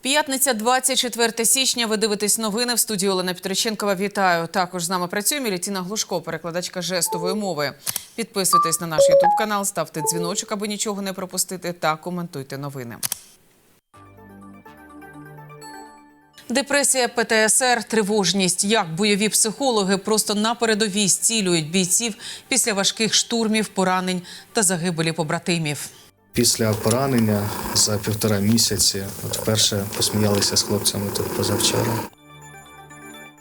П'ятниця, 24 січня. Ви дивитесь новини в студії Олена Петриченкова. Вітаю. Також з нами працює Мілітіна Глушко, перекладачка жестової мови. Підписуйтесь на наш ютуб канал, ставте дзвіночок, аби нічого не пропустити, та коментуйте новини. Депресія, ПТСР, тривожність. Як бойові психологи просто на передовій зцілюють бійців після важких штурмів, поранень та загибелі побратимів. Після поранення за півтора місяці, от вперше посміялися з хлопцями тут позавчора.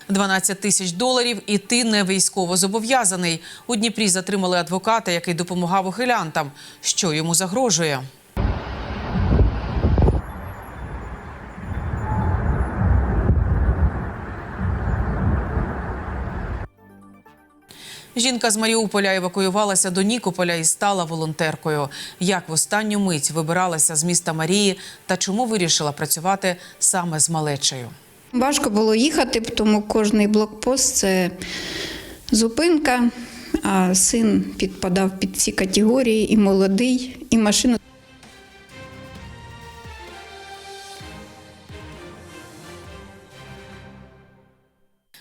12 тисяч доларів, і ти не військово зобов'язаний. У Дніпрі затримали адвоката, який допомагав ухилянтам. Що йому загрожує? Жінка з Маріуполя евакуювалася до Нікополя і стала волонтеркою. Як в останню мить вибиралася з міста Марії та чому вирішила працювати саме з малечею? Важко було їхати, тому кожний блокпост це зупинка. А син підпадав під ці категорії, і молодий, і машину.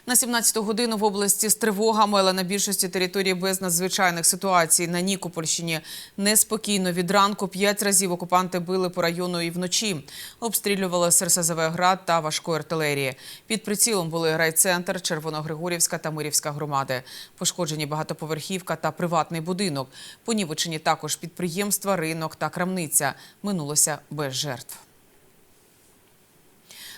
На 17-ту годину в області з тривогами, але на більшості території без надзвичайних ситуацій. На Нікопольщині неспокійно від ранку п'ять разів окупанти били по району і вночі. Обстрілювали СРСЗВ град та важкої артилерії. Під прицілом були райцентр, Червоногригорівська та Мирівська громади. Пошкоджені багатоповерхівка та приватний будинок. Понівечені також підприємства, ринок та крамниця. Минулося без жертв.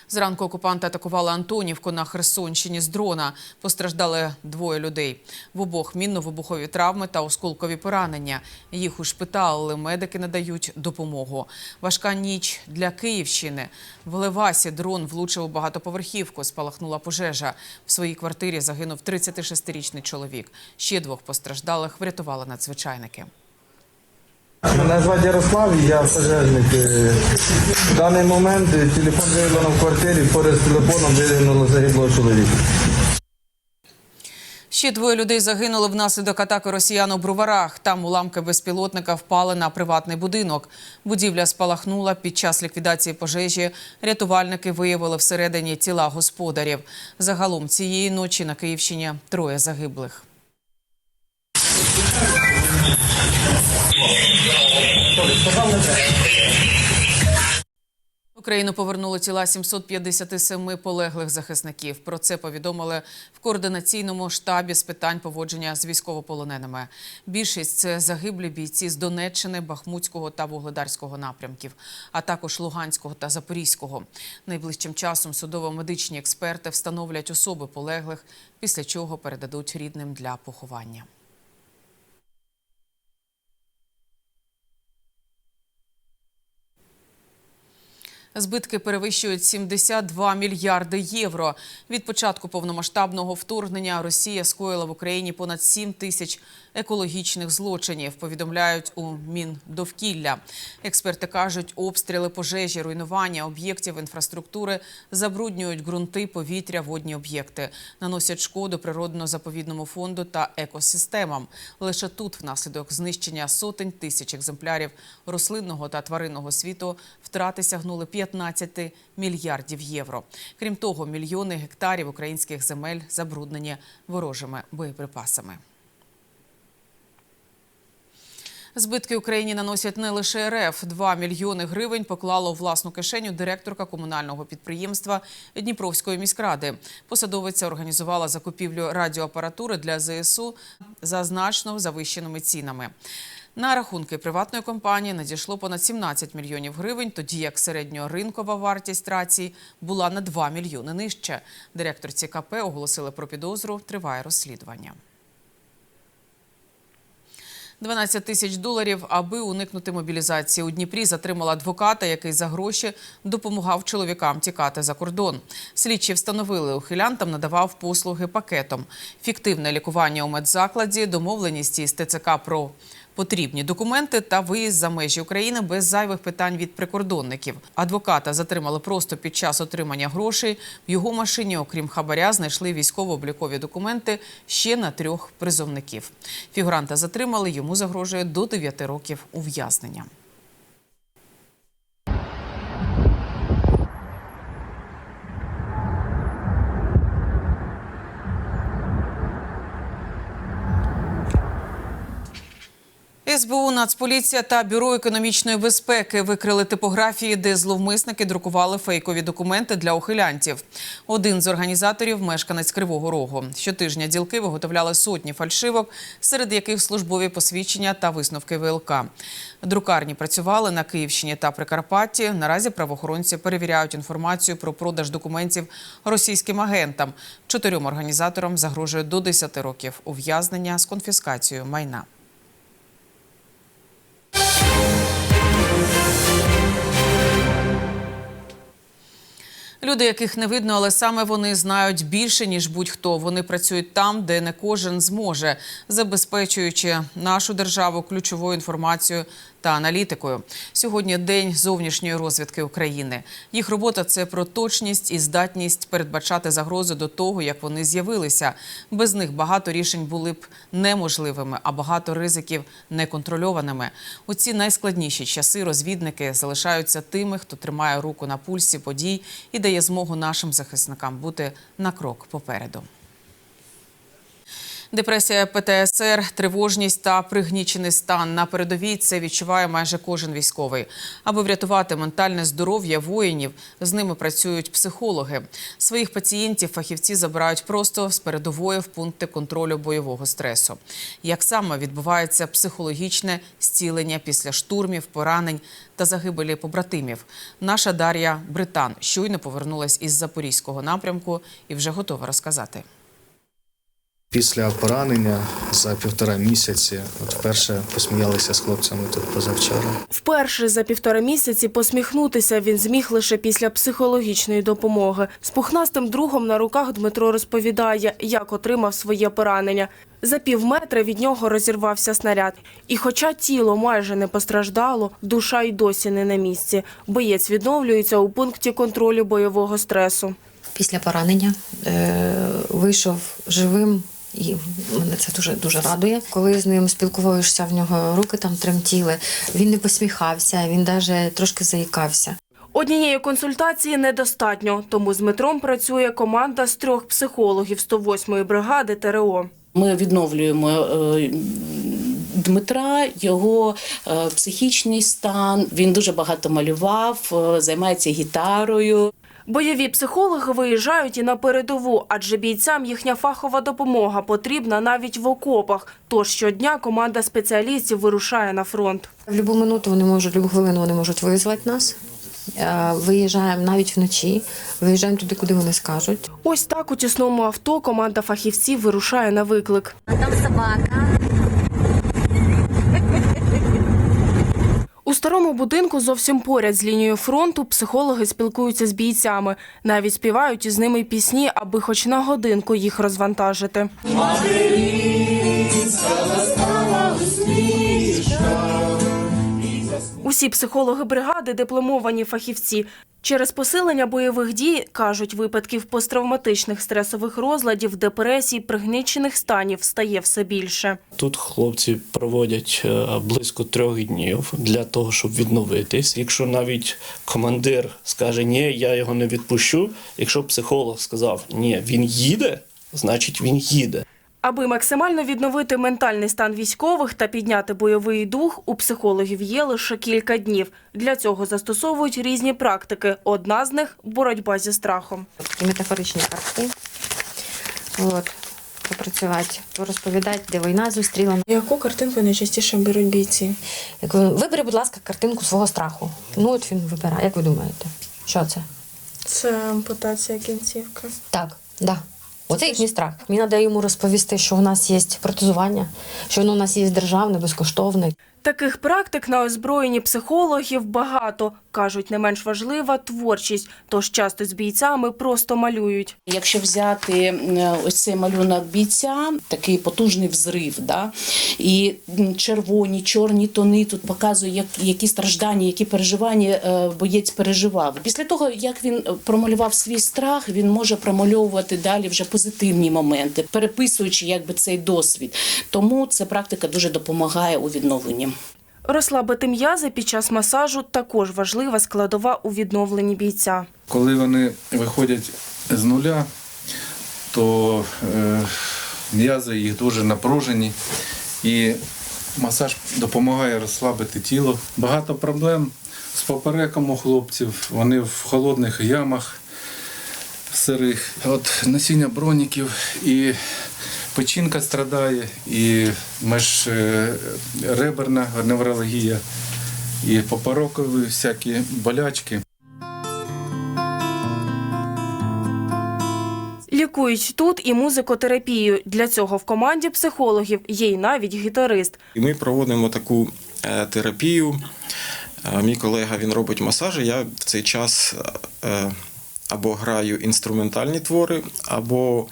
Зранку окупанти атакували Антонівку на Херсонщині з дрона. Постраждали двоє людей. В обох мінно-вибухові травми та осколкові поранення. Їх ушпиталили, медики надають допомогу. Важка ніч для Київщини. В Левасі дрон влучив у багатоповерхівку. Спалахнула пожежа. В своїй квартирі загинув 36-річний чоловік. Ще двох постраждалих врятували надзвичайники. Мене звати Ярослав, я пожежник. Е, В даний момент е, телефон виявлено в квартирі, поряд з телефоном виявлено загиблого чоловіка. Ще двоє людей загинули внаслідок атаки росіян у Броварах. Там уламки безпілотника впали на приватний будинок. Будівля спалахнула під час ліквідації пожежі. Рятувальники виявили всередині тіла господарів. Загалом цієї ночі на Київщині троє загиблих. Україну повернули тіла 757 полеглих захисників. Про це повідомили в координаційному штабі з питань поводження з військовополоненими. Більшість це загиблі бійці з Донеччини, Бахмутського та Вугледарського напрямків, а також Луганського та Запорізького. Найближчим часом судово-медичні експерти встановлять особи полеглих, після чого передадуть рідним для поховання. Збитки перевищують 72 мільярди євро. Від початку повномасштабного вторгнення Росія скоїла в Україні понад 7 тисяч екологічних злочинів. Повідомляють у Міндовкілля. Експерти кажуть, обстріли, пожежі, руйнування об'єктів інфраструктури забруднюють ґрунти, повітря, водні об'єкти, наносять шкоду природно-заповідному фонду та екосистемам. Лише тут, внаслідок знищення сотень тисяч екземплярів рослинного та тваринного світу, втрати сягнули 15 мільярдів євро. Крім того, мільйони гектарів українських земель забруднені ворожими боєприпасами. Збитки Україні наносять не лише РФ. 2 мільйони гривень поклала у власну кишеню директорка комунального підприємства Дніпровської міськради. Посадовиця організувала закупівлю радіоапаратури для ЗСУ за значно завищеними цінами. На рахунки приватної компанії надійшло понад 17 мільйонів гривень, тоді як середньоринкова вартість рацій була на 2 мільйони нижче. Директорці КП оголосили про підозру. Триває розслідування. 12 тисяч доларів, аби уникнути мобілізації. У Дніпрі затримала адвоката, який за гроші допомагав чоловікам тікати за кордон. Слідчі встановили, ухилянтам надавав послуги пакетом. Фіктивне лікування у медзакладі, домовленість із ТЦК про потрібні документи та виїзд за межі України без зайвих питань від прикордонників. Адвоката затримали просто під час отримання грошей. В його машині, окрім хабаря, знайшли військово-облікові документи ще на трьох призовників. Фігуранта затримали, йому загрожує до 9 років ув'язнення. СБУ, Нацполіція та Бюро економічної безпеки викрили типографії, де зловмисники друкували фейкові документи для ухилянтів. Один з організаторів – мешканець Кривого Рогу. Щотижня ділки виготовляли сотні фальшивок, серед яких службові посвідчення та висновки ВЛК. Друкарні працювали на Київщині та Прикарпатті. Наразі правоохоронці перевіряють інформацію про продаж документів російським агентам. Чотирьом організаторам загрожує до 10 років ув'язнення з конфіскацією майна. Люди, яких не видно, але саме вони знають більше ніж будь-хто. Вони працюють там, де не кожен зможе, забезпечуючи нашу державу ключовою інформацією та аналітикою. Сьогодні день зовнішньої розвідки України. Їх робота це про точність і здатність передбачати загрози до того, як вони з'явилися. Без них багато рішень були б неможливими, а багато ризиків неконтрольованими. У ці найскладніші часи розвідники залишаються тими, хто тримає руку на пульсі подій і дає змогу нашим захисникам бути на крок попереду. Депресія ПТСР, тривожність та пригнічений стан на передовій це відчуває майже кожен військовий. Аби врятувати ментальне здоров'я воїнів, з ними працюють психологи. Своїх пацієнтів фахівці забирають просто з передової в пункти контролю бойового стресу. Як саме відбувається психологічне зцілення після штурмів, поранень та загибелі побратимів? Наша Дар'я Британ щойно повернулась із запорізького напрямку і вже готова розказати. Після поранення за півтора місяці, от вперше посміялися з хлопцями тут позавчора. Вперше за півтора місяці посміхнутися він зміг лише після психологічної допомоги. З пухнастим другом на руках Дмитро розповідає, як отримав своє поранення. За пів метра від нього розірвався снаряд. І хоча тіло майже не постраждало, душа й досі не на місці. Боєць відновлюється у пункті контролю бойового стресу. після поранення е, вийшов живим. І мене це дуже дуже радує. Коли з ним спілкуєшся, в нього руки там тремтіли. Він не посміхався, він навіть трошки заїкався. Однієї консультації недостатньо, тому з Дмитром працює команда з трьох психологів 108-ї бригади ТРО. Ми відновлюємо е, Дмитра, його е, психічний стан. Він дуже багато малював, е, займається гітарою. Бойові психологи виїжджають і на передову, адже бійцям їхня фахова допомога потрібна навіть в окопах. Тож щодня команда спеціалістів вирушає на фронт. В будь-яку минуту вони можуть, в будь-яку хвилину вони можуть визвати нас. Е, Виїжджаємо навіть вночі, виїжджаємо туди, куди вони скажуть. Ось так у тісному авто команда фахівців вирушає на виклик. Там собака. Старому будинку зовсім поряд з лінією фронту психологи спілкуються з бійцями, навіть співають із ними пісні, аби хоч на годинку їх розвантажити. Усі психологи бригади дипломовані фахівці. Через посилення бойових дій, кажуть, випадків посттравматичних стресових розладів, депресій, пригнічених станів стає все більше. Тут хлопці проводять е, близько трьох днів для того, щоб відновитись. Якщо навіть командир скаже ні, я його не відпущу. Якщо психолог сказав ні, він їде, значить він їде. Аби максимально відновити ментальний стан військових та підняти бойовий дух, у психологів є лише кілька днів. Для цього застосовують різні практики. Одна з них боротьба зі страхом. Такі метафоричні картки. От, попрацювати, порозповідати, де війна зустріла. Яку картинку найчастіше беруть бійці? Вибери, будь ласка, картинку свого страху. Ну от він вибирає. Як ви думаєте? Що це? Це ампутація кінцівки. Так, да. Оце їхній страх. Мені треба йому розповісти, що у нас є протезування, що воно у нас є державне, безкоштовне. Таких практик на озброєнні психологів багато. Кажуть, не менш важлива творчість, тож часто з бійцями просто малюють. Якщо взяти е, ось цей малюнок бійця, такий потужний взрив, да? і червоні, чорні тони тут показує, як, які страждання, які переживання е, боєць переживав. Після того, як він промалював свій страх, він може промальовувати далі вже позитивні моменти, переписуючи якби цей досвід. Тому ця практика дуже допомагає у відновленні. Розслабити м'язи під час масажу також важлива складова у відновленні бійця. Коли вони виходять з нуля, то е, м'язи їх дуже напружені і масаж допомагає розслабити тіло. Багато проблем з попереком у хлопців. Вони в холодних ямах сирих. От насіння броніків і печінка страдає, і межреберна неврологія, і поперекові всякі болячки. Лікують тут і музикотерапію. Для цього в команді психологів є й навіть гітарист. І ми проводимо таку е, терапію. Е, Мій колега він робить масажі. Я в цей час е, або граю інструментальні твори, або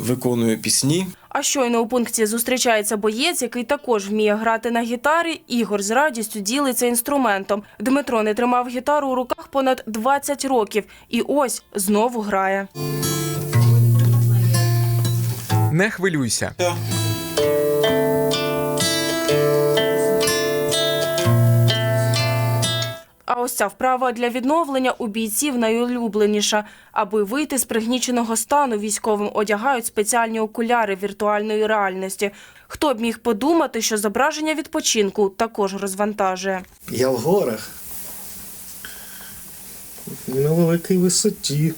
виконую пісні. А щойно у пункті зустрічається боєць, який також вміє грати на гітарі. Ігор з радістю ділиться інструментом. Дмитро не тримав гітару у руках понад 20 років. І ось знову грає. Не хвилюйся. Ось ця вправа для відновлення у бійців найулюбленіша. Аби вийти з пригніченого стану, військовим одягають спеціальні окуляри віртуальної реальності. Хто б міг подумати, що зображення відпочинку також розвантажує. Я в горах. На великій висоті.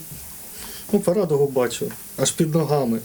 Ну, порадогу бачу. Аж під ногами.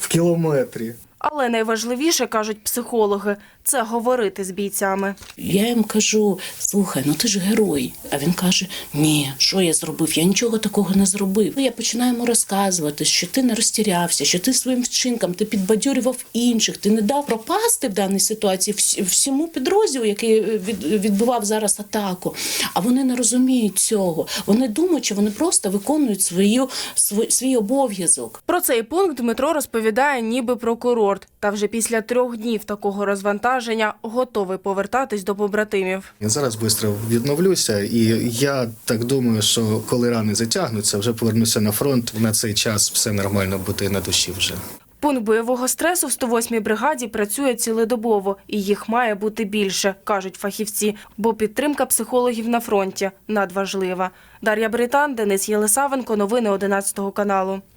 В кілометрі. Але найважливіше, кажуть психологи, це говорити з бійцями. Я їм кажу: слухай, ну ти ж герой. А він каже: Ні, що я зробив? Я нічого такого не зробив. Я починаю йому розказувати, що ти не розтірявся, що ти своїм вчинком ти підбадьорював інших, ти не дав пропасти в даній ситуації вс- всьому підрозділу, який від- відбивав зараз атаку. А вони не розуміють цього. Вони думають, що вони просто виконують свою свій, свій обов'язок. Про цей пункт Дмитро розповідає ніби про курорт. Та вже після трьох днів такого розвантаження готовий повертатись до побратимів. Я зараз швидко відновлюся, і я так думаю, що коли рани затягнуться, вже повернуся на фронт. На цей час все нормально буде на душі вже. Пункт бойового стресу в 108-й бригаді працює цілодобово, і їх має бути більше, кажуть фахівці, бо підтримка психологів на фронті надважлива. Дар'я Британ, Денис Єлисавенко, новини 11 каналу. –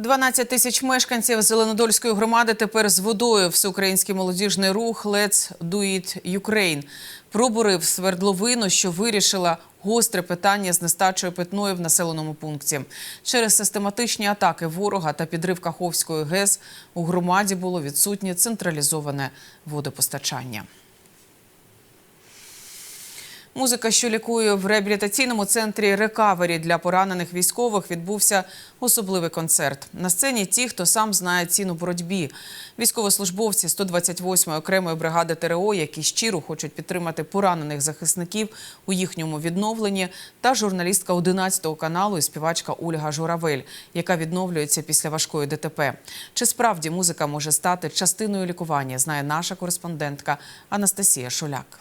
12 тисяч мешканців Зеленодольської громади тепер з водою. Всеукраїнський молодіжний рух «Let's do it Ukraine» пробурив свердловину, що вирішила гостре питання з нестачою питної в населеному пункті. Через систематичні атаки ворога та підрив Каховської ГЕС у громаді було відсутнє централізоване водопостачання. Музика, що лікує в реабілітаційному центрі рекавері для поранених військових, відбувся особливий концерт. На сцені ті, хто сам знає ціну боротьбі. Військовослужбовці 128-ї окремої бригади ТРО, які щиро хочуть підтримати поранених захисників у їхньому відновленні, та журналістка 11 каналу і співачка Ольга Журавель, яка відновлюється після важкої ДТП. Чи справді музика може стати частиною лікування, знає наша кореспондентка Анастасія Шуляк.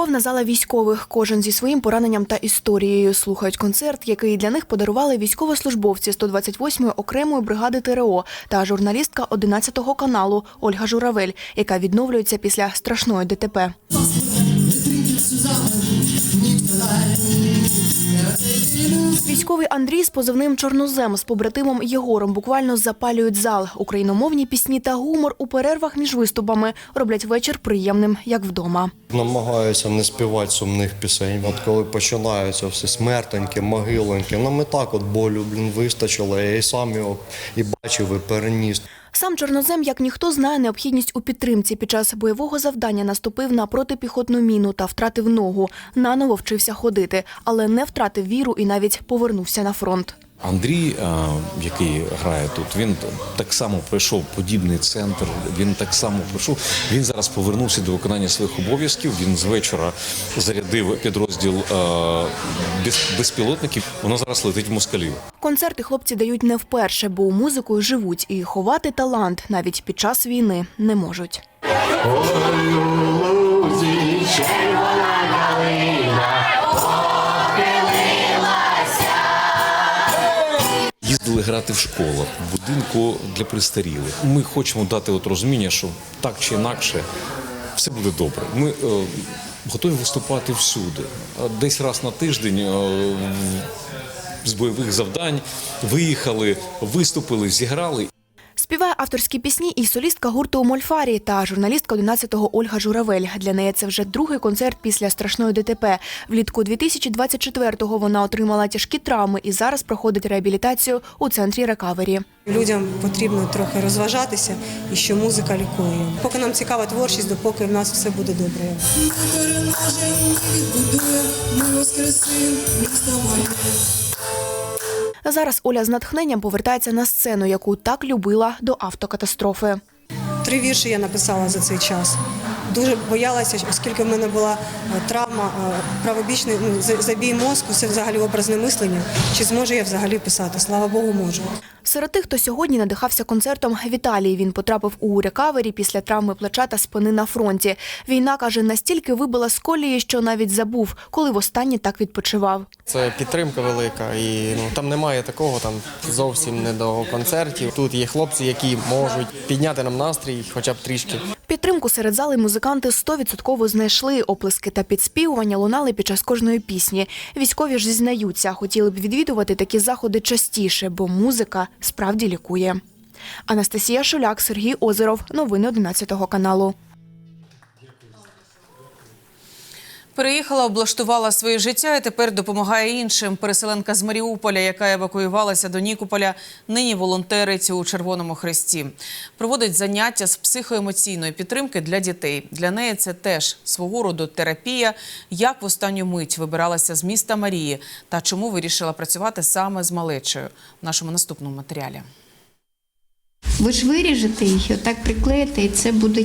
Повна зала військових, кожен зі своїм пораненням та історією слухають концерт, який для них подарували військовослужбовці 128-ї окремої бригади ТРО та журналістка 11 каналу Ольга Журавель, яка відновлюється після страшної ДТП. Військовий Андрій з позивним Чорнозем з побратимом Єгором буквально запалюють зал. Україномовні пісні та гумор у перервах між виступами роблять вечір приємним, як вдома. Намагаюся не співати сумних пісень. От коли починаються всі смертеньки, могилоньки, нам і так от болю блін, вистачило. Я і сам його і бачив, і переніс. Сам Чорнозем, як ніхто, знає необхідність у підтримці. Під час бойового завдання наступив на протипіхотну міну та втратив ногу. Наново вчився ходити, але не втратив віру і навіть повернувся на фронт. Андрій, який грає тут, він так само пройшов подібний центр. Він так само пройшов. Він зараз повернувся до виконання своїх обов'язків. Він з вечора зарядив підрозділ безпілотників. Воно зараз летить в москалів. Концерти хлопці дають не вперше, бо музикою живуть і ховати талант навіть під час війни не можуть. Їздили грати в школах, в будинку для престарілих. Ми хочемо дати от розуміння, що так чи інакше все буде добре. Ми е, готові виступати всюди. Десь раз на тиждень е, з бойових завдань, виїхали, виступили, зіграли. Співає авторські пісні і солістка гурту Мольфарі та журналістка 11-го Ольга Журавель. Для неї це вже другий концерт після страшної ДТП. Влітку 2024-го вона отримала тяжкі травми і зараз проходить реабілітацію у центрі рекавері. Людям потрібно трохи розважатися і що музика лікує. Поки нам цікава творчість, допоки в нас все буде добре. Зараз Оля з натхненням повертається на сцену, яку так любила до автокатастрофи. Три вірші я написала за цей час. Дуже боялася, оскільки в мене була е, травма е, правобічний ну, забій мозку, це взагалі образне мислення. Чи зможу я взагалі писати? Слава Богу, можу. Серед тих, хто сьогодні надихався концертом Віталій. Він потрапив у рекавері після травми плеча та спини на фронті. Війна каже, настільки вибила з колії, що навіть забув, коли востаннє так відпочивав. Це підтримка велика, і ну там немає такого там зовсім не до концертів. Тут є хлопці, які можуть підняти нам настрій, хоча б трішки. Підтримку серед зали музиканти 100% знайшли. Оплески та підспівування лунали під час кожної пісні. Військові ж зізнаються, хотіли б відвідувати такі заходи частіше, бо музика справді лікує. Анастасія Шуляк, Сергій Озеров. Новини 11 каналу. Переїхала, облаштувала своє життя і тепер допомагає іншим. Переселенка з Маріуполя, яка евакуювалася до Нікополя, нині волонтерить у Червоному Хресті. Проводить заняття з психоемоційної підтримки для дітей. Для неї це теж свого роду терапія. Як в останню мить вибиралася з міста Марії та чому вирішила працювати саме з малечою в нашому наступному матеріалі. Ви ж виріжете їх, отак приклеїте, і це буде.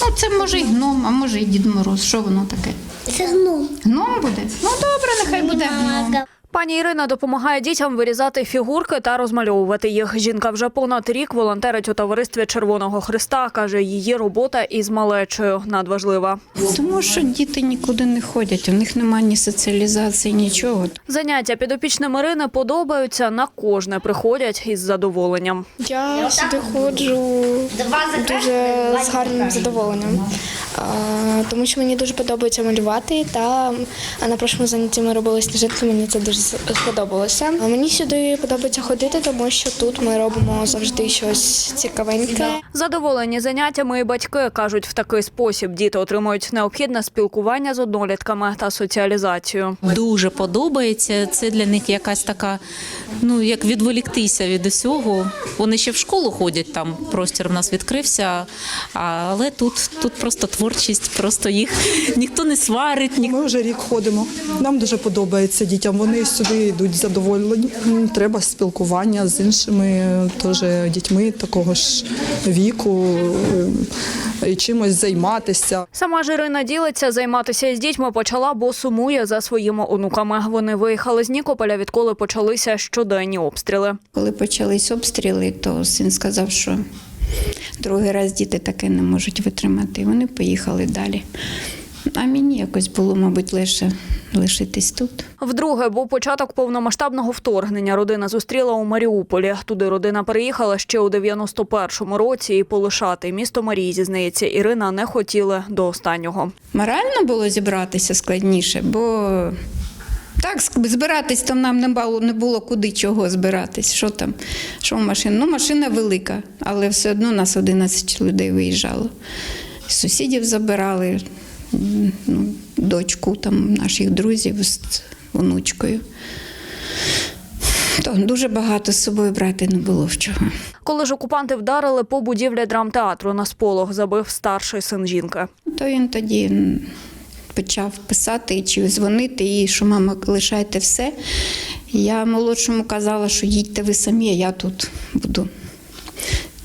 Ну, це може і гном, а може і Дід Мороз. Що воно таке? Це гном. Гном буде? Ну добре, нехай буде гном. Пані Ірина допомагає дітям вирізати фігурки та розмальовувати їх. Жінка вже понад рік волонтерить у товаристві Червоного Христа. каже, її робота із малечою надважлива. Тому що діти нікуди не ходять, у них немає ні соціалізації, нічого. Заняття підопічним Ірини подобаються. На кожне приходять із задоволенням. Я сюди ходжу дуже з гарним задоволенням, тому що мені дуже подобається малювати. Та на прошлому занятті ми робили сніжинки, мені це дуже сподобалося. А Мені сюди подобається ходити, тому що тут ми робимо завжди щось цікавеньке. Задоволені заняттями і батьки кажуть, в такий спосіб діти отримують необхідне спілкування з однолітками та соціалізацію. Дуже подобається. Це для них якась така, ну як відволіктися від усього. Вони ще в школу ходять, там простір в нас відкрився, але тут, тут просто творчість, просто їх ніхто не сварить. Ні... Ми вже рік ходимо. Нам дуже подобається дітям. Вони сюди йдуть задоволені. Треба спілкування з іншими е, теж дітьми такого ж віку, е, і чимось займатися. Сама ж Ірина ділиться, займатися із дітьми почала, бо сумує за своїми онуками. Вони виїхали з Нікополя, відколи почалися щоденні обстріли. Коли почались обстріли, то син сказав, що другий раз діти таке не можуть витримати. І вони поїхали далі. А мені якось було, мабуть, легше лишитись тут. Вдруге був початок повномасштабного вторгнення. Родина зустріла у Маріуполі. Туди родина переїхала ще у 91-му році і полишати місто Марії, зізнається Ірина, не хотіли до останнього. Морально було зібратися складніше, бо так збиратись там нам не було, не було куди чого збиратись. Що там? Що машина? Ну, машина велика, але все одно нас 11 людей виїжджало. Сусідів забирали, ну, дочку там, наших друзів з онучкою. То дуже багато з собою брати не було в чого. Коли ж окупанти вдарили по будівлі драмтеатру на сполох, забив старший син жінки. То він тоді почав писати чи дзвонити їй, що мама, лишайте все. Я молодшому казала, що їдьте ви самі, а я тут буду.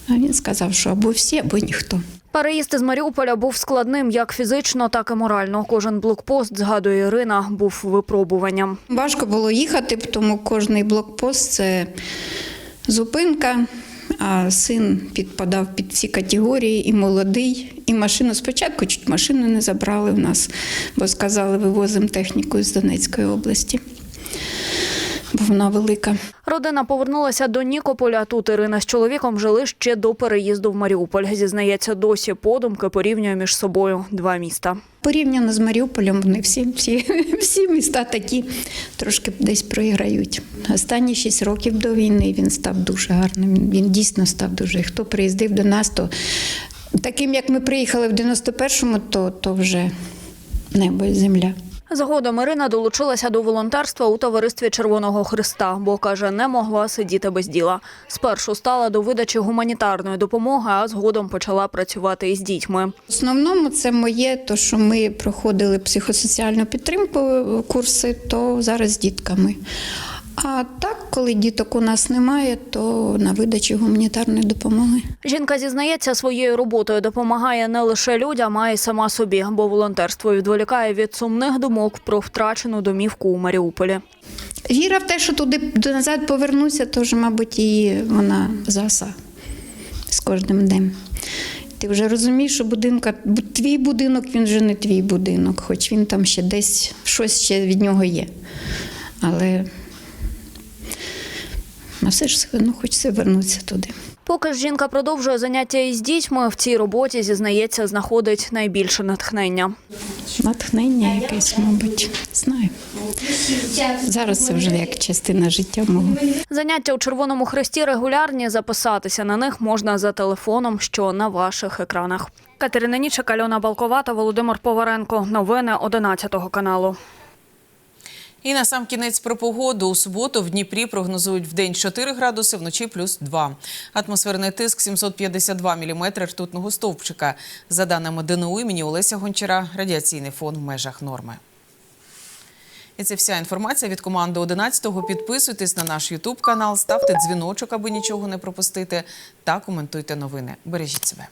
А він сказав, що або всі, або ніхто. Переїзд із Маріуполя був складним як фізично, так і морально. Кожен блокпост, згадує Ірина, був випробуванням. Важко було їхати, тому кожний блокпост це зупинка. А син підпадав під ці категорії, і молодий, і машину. Спочатку чуть машину не забрали в нас, бо сказали, вивозимо техніку з Донецької області. Бо вона велика. Родина повернулася до Нікополя. Тут Ірина з чоловіком жили ще до переїзду в Маріуполь. Зізнається, досі подумки порівнює між собою два міста. Порівняно з Маріуполем, вони всі, всі, всі міста такі трошки десь програють. Останні шість років до війни він став дуже гарним. Він дійсно став дуже. Хто приїздив до нас, то таким, як ми приїхали в 91-му, то, то вже небо і земля. Згодом Ірина долучилася до волонтерства у товаристві Червоного Христа, бо каже, не могла сидіти без діла. Спершу стала до видачі гуманітарної допомоги, а згодом почала працювати із дітьми. В основному це моє, то що ми проходили психосоціальну підтримку курси, то зараз з дітками. А так, коли діток у нас немає, то на видачі гуманітарної допомоги. Жінка зізнається, своєю роботою допомагає не лише людям, а й сама собі, бо волонтерство відволікає від сумних думок про втрачену домівку у Маріуполі. Віра в те, що туди до- назад повернуся, теж, мабуть, і вона заса з кожним днем. Ти вже розумієш, що будинка, твій будинок він вже не твій будинок, хоч він там ще десь щось ще від нього є. Але а все ж одно хочеться вернутися туди. Поки ж жінка продовжує заняття із дітьми, в цій роботі зізнається, знаходить найбільше натхнення. Натхнення якесь, мабуть, знаю. Зараз це вже як частина життя мого. Заняття у Червоному Хресті регулярні. Записатися на них можна за телефоном, що на ваших екранах. Катерина Нічик, Альона Балковата, Володимир Поваренко. Новини 11 каналу. І на сам кінець про погоду. У суботу в Дніпрі прогнозують в день 4 градуси, вночі плюс 2. Атмосферний тиск 752 міліметри ртутного стовпчика. За даними ДНУ імені Олеся Гончара, радіаційний фон в межах норми. І це вся інформація від команди 11-го. Підписуйтесь на наш Ютуб канал, ставте дзвіночок, аби нічого не пропустити, та коментуйте новини. Бережіть себе.